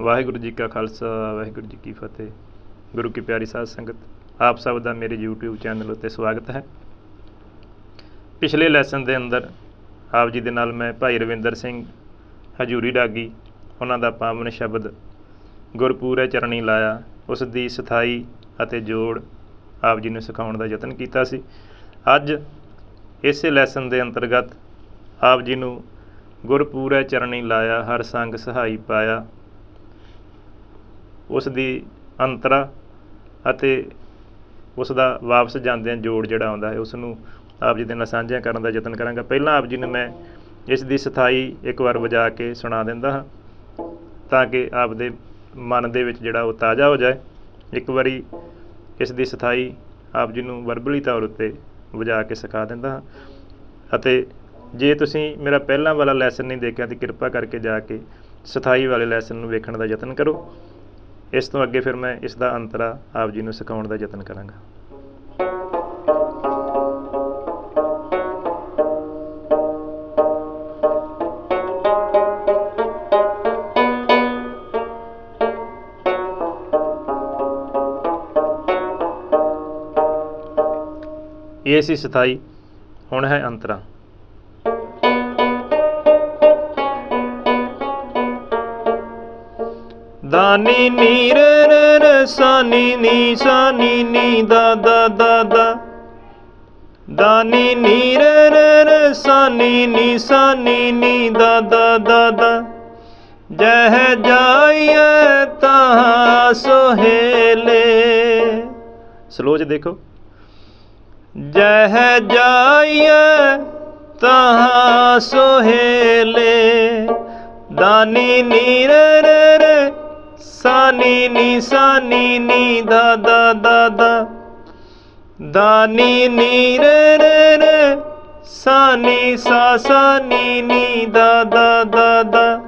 ਵਾਹਿਗੁਰੂ ਜੀ ਕਾ ਖਾਲਸਾ, ਵਾਹਿਗੁਰੂ ਜੀ ਕੀ ਫਤਿਹ। ਗੁਰੂ ਕੀ ਪਿਆਰੀ ਸਾਧ ਸੰਗਤ, ਆਪ ਸਭ ਦਾ ਮੇਰੇ YouTube ਚੈਨਲ ਉੱਤੇ ਸਵਾਗਤ ਹੈ। ਪਿਛਲੇ ਲੈਸਨ ਦੇ ਅੰਦਰ ਆਪ ਜੀ ਦੇ ਨਾਲ ਮੈਂ ਭਾਈ ਰਵਿੰਦਰ ਸਿੰਘ ਹਜੂਰੀ ਡਾਗੀ, ਉਹਨਾਂ ਦਾ ਪਾਵਨ ਸ਼ਬਦ ਗੁਰਪੂਰੇ ਚਰਣੀ ਲਾਇਆ, ਉਸ ਦੀ ਸਥਾਈ ਅਤੇ ਜੋੜ ਆਪ ਜੀ ਨੂੰ ਸਿਖਾਉਣ ਦਾ ਯਤਨ ਕੀਤਾ ਸੀ। ਅੱਜ ਇਸੇ ਲੈਸਨ ਦੇ ਅੰਤਰਗਤ ਆਪ ਜੀ ਨੂੰ ਗੁਰਪੂਰੇ ਚਰਣੀ ਲਾਇਆ, ਹਰ ਸੰਗ ਸਹਾਈ ਪਾਇਆ ਉਸ ਦੀ ਅੰਤਰਾ ਅਤੇ ਉਸ ਦਾ ਵਾਪਸ ਜਾਂਦਿਆਂ ਜੋੜ ਜਿਹੜਾ ਆਉਂਦਾ ਹੈ ਉਸ ਨੂੰ ਆਪ ਜੀ ਦੇ ਨਾਲ ਸਾਂਝਾ ਕਰਨ ਦਾ ਯਤਨ ਕਰਾਂਗਾ। ਪਹਿਲਾਂ ਆਪ ਜੀ ਨੂੰ ਮੈਂ ਇਸ ਦੀ ਸਥਾਈ ਇੱਕ ਵਾਰ ਵਜਾ ਕੇ ਸੁਣਾ ਦਿੰਦਾ ਹਾਂ, ਤਾਂ ਕਿ ਆਪ ਦੇ ਮਨ ਦੇ ਵਿੱਚ ਜਿਹੜਾ ਉਹ ਤਾਜ਼ਾ ਹੋ ਜਾਏ। ਇੱਕ ਵਾਰੀ ਇਸ ਦੀ ਸਥਾਈ ਆਪ ਜੀ ਨੂੰ ਵਰਬਲੀ ਤੌਰ ਉੱਤੇ ਵਜਾ ਕੇ ਸਿਖਾ ਦਿੰਦਾ ਹਾਂ। ਅਤੇ ਜੇ ਤੁਸੀਂ ਮੇਰਾ ਪਹਿਲਾਂ ਵਾਲਾ ਲੈਸਨ ਨਹੀਂ ਦੇਖਿਆ, ਤਾਂ ਕਿਰਪਾ ਕਰਕੇ ਜਾ ਕੇ ਸਥਾਈ ਵਾਲੇ ਲੈਸਨ ਨੂੰ ਵੇਖਣ ਦਾ ਯਤਨ ਕਰੋ। ਇਸ ਤੋਂ ਅੱਗੇ ਫਿਰ ਮੈਂ ਇਸ ਦਾ ਅੰਤਰਾ ਆਪ ਜੀ ਨੂੰ ਸਿਖਾਉਣ ਦਾ ਯਤਨ ਕਰਾਂਗਾ। ਇਹ ਸੀ ਸਥਾਈ, ਹੁਣ ਹੈ ਅੰਤਰਾ। ਦਾਨੀ ਨੀਰ ਰ ਸਾਨੀ ਨੀ ਸਾਨੀ ਨੀ ਦਾ ਦਾ ਦਾ ਦਾ ਦਾਨੀ ਨੀਰ ਰ ਸਾਨੀ ਨੀ ਸਾਨੀ ਨੀ ਦਾ ਦਾ ਦਾ ਦਾ ਜਹ ਜਾਈਏ ਤਾਂ ਸੋਹੇਲੇ ਸਲੋਚ ਦੇਖੋ ਜਹ ਜਾਈਏ ਤਹਾਂ ਸੋਹੇਲੇ ਦਾਨੀ ਨੀਰ ਰ ਸਾਨੀ ਨੀ ਸਾਨੀ, ਨੀ, ਦਾ ਦਾ ਦਾ ਦਾ। ਦਾਨੀ ਨੀਰ ਰ ਸਾਨੀ, ਸਾ ਸਾਨੀ ਨੀ ਦਾ ਦਾ ਦਾ ਦਾ।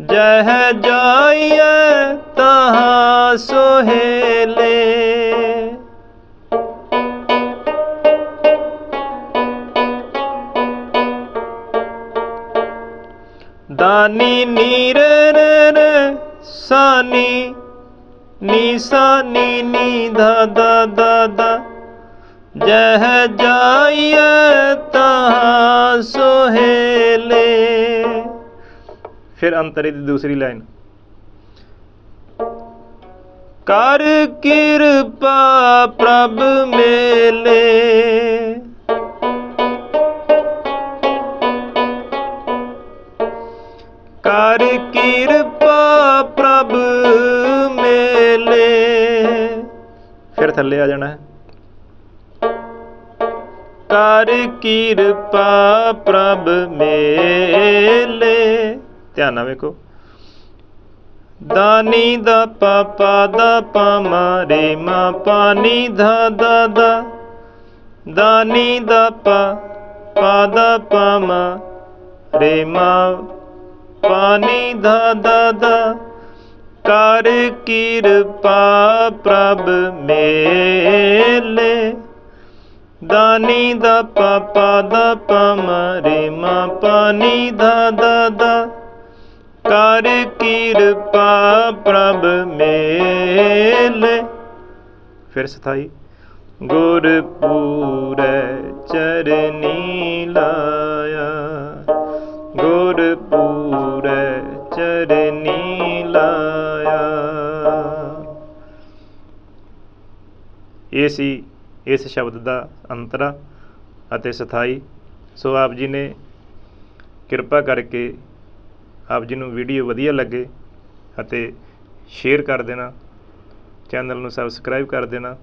ਜਹ ਜਾਈਏ ਤਹਾਂ ਸੋਹੇਲੇ। ਦਾਨੀ ਨੀਰ ਰ ਸਾਨੀ ਨੀ ਸਾਨੀ ਨੀ ਦਾ ਦਾ ਦਾ ਦਾ ਜਹ ਜਾਈਏ ਤਾਂ ਸੋਹੇਲੇ ਫਿਰ ਅੰਤਰੇ ਦੀ ਦੂਸਰੀ ਲਾਈਨ ਕਰ ਕਿਰਪਾ ਪ੍ਰਭ ਕਰ ਕਿਰਪਾ ਪ੍ਰਭ ਮੇਲੇ। ਫਿਰ ਥੱਲੇ ਆ ਜਾਣਾ। ਹੈ ਕਰ ਕਿਰਪਾ ਪ੍ਰਭ ਮੇਲੇ। ਧਿਆਨ ਨਾਲ ਵੇਖੋ। ਦਾਨੀ ਦਾ ਪਾਪਾ ਦਾ ਪਾਮਾ ਰੇ ਮਾ ਪਾਨੀ ਧਾ ਦਾ ਦਾ ਦਾਨੀ ਦਾ ਪਾ ਪਾ ਦਾ ਪਾਮਾ ਰੇ ਮਾ ਪਾਣੀ ਦਾ ਦਾ ਦਾ ਕਰ ਕਿਰਪਾ ਪ੍ਰਭ ਮੇਲੇ। ਦਾਨੀ ਦਾ ਪਾਪਾ ਦਾ ਪਮਰੇ ਮਾ ਪਾਨੀ ਦਾ ਦਾ ਕਰ ਕਿਰਪਾ ਪ੍ਰਭ ਮੇਲੇ। ਫਿਰ ਸਥਾਈ, ਗੁਰਪੂਰੇ ਚਰਨੀ ਲਾਇਆ ਇਹ ਸੀ ਇਸ ਸ਼ਬਦ ਦਾ ਅੰਤਰਾ ਅਤੇ ਸਥਾਈ। ਸੋ ਆਪ ਜੀ ਨੇ ਕਿਰਪਾ ਕਰਕੇ ਆਪ ਜੀ ਨੂੰ ਵੀਡੀਓ ਵਧੀਆ ਲੱਗੇ ਅਤੇ ਸ਼ੇਅਰ ਕਰ ਦੇਣਾ। ਚੈਨਲ ਨੂੰ ਸਬਸਕ੍ਰਾਈਬ ਕਰ ਦੇਣਾ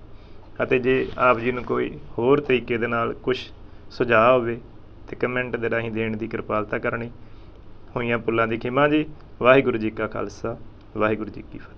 ਅਤੇ ਜੇ ਆਪ ਜੀ ਨੂੰ ਕੋਈ ਹੋਰ ਤਰੀਕੇ ਦੇ ਨਾਲ ਕੁਝ ਸੁਝਾਅ ਹੋਵੇ ਤੇ ਕਮੈਂਟ ਦੇ ਰਾਹੀਂ ਦੇਣ ਦੀ ਕਿਰਪਾਲਤਾ ਕਰਨੀ। ਹੋਈਆਂ ਪੁੱਲਾਂ ਦੀ ਖਿਮਾ ਜੀ। ਵਾਹਿਗੁਰੂ ਜੀ ਕਾ ਖਾਲਸਾ। ਵਾਹਿਗੁਰੂ ਜੀ ਕੀ ਫਤਿਹ।